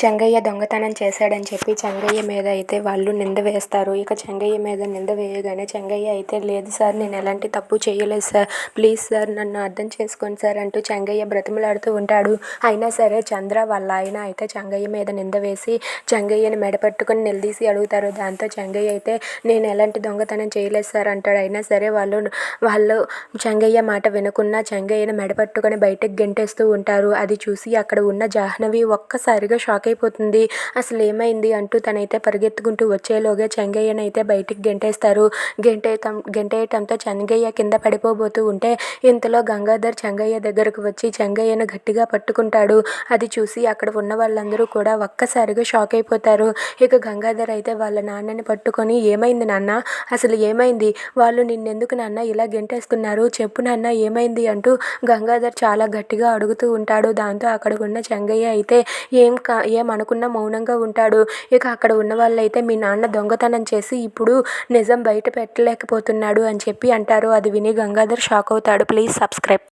చెంగయ్య దొంగతనం చేశాడని చెప్పి చెంగయ్య మీద అయితే వాళ్ళు నింద వేస్తారు. ఇక చెంగయ్య మీద నింద వేయగానే చెంగయ్య అయితే లేదు సార్ నేను ఎలాంటి తప్పు చేయలేదు సార్. ప్లీజ్ సార్ నన్ను అర్థం చేసుకోండి సార్ అంటూ చెంగయ్య బ్రతిమలాడుతూ ఉంటాడు. అయినా సరే చంద్ర వాళ్ళ ఆయన అయితే చెంగయ్య మీద నింద వేసి చెంగయ్యని మెడపట్టుకుని నిలదీసి అడుగుతారు. దాంతో చెంగయ్య అయితే నేను ఎలాంటి దొంగతనం చేయలేదు సార్ అంటాడు. అయినా సరే వాళ్ళు వాళ్ళు చెంగయ్య మాట వినకుండా చెంగయ్యని మెడపట్టుకొని బయటకు గెంటేస్తూ ఉంటారు. అది చూసి అక్కడ ఉన్న జాహ్నవి ఒక్కసారిగా షాక్ అయిపోతుంది. అసలు ఏమైంది అంటూ తనైతే పరిగెత్తుకుంటూ వచ్చేలోగా చెంగయ్యనైతే బయటికి గెంటేస్తారు. గెంటేయటం గెంటేయటంతో చెంగయ్య కింద పడిపోబోతూ ఉంటే ఇంతలో గంగాధర్ చెంగయ్య దగ్గరకు వచ్చి చెంగయ్యను గట్టిగా పట్టుకుంటాడు. అది చూసి అక్కడ ఉన్న వాళ్ళందరూ కూడా ఒక్కసారిగా షాక్ అయిపోతారు. ఇక గంగాధర్ అయితే వాళ్ళ నాన్నని పట్టుకొని ఏమైంది నాన్న? అసలు ఏమైంది? వాళ్ళు నిన్నెందుకు నాన్న ఇలా గెంటేస్తున్నారు? చెప్పు నాన్న ఏమైంది అంటూ గంగాధర్ చాలా గట్టిగా అడుగుతూ ఉంటాడు. దాంతో అక్కడ ఉన్న చెంగయ్య అయితే ఏం కా ఏమనకుండా మౌనంగా ఉంటాడు. ఇక అక్కడ ఉన్న వాళ్ళైతే మీ నాన్న దొంగతనం చేసి ఇప్పుడు నిజం బయట పెట్టలేకపోతున్నాడు అని చెప్పి అంటారు. అది విని గంగాధర్ షాక్ అవుతాడు. Please subscribe.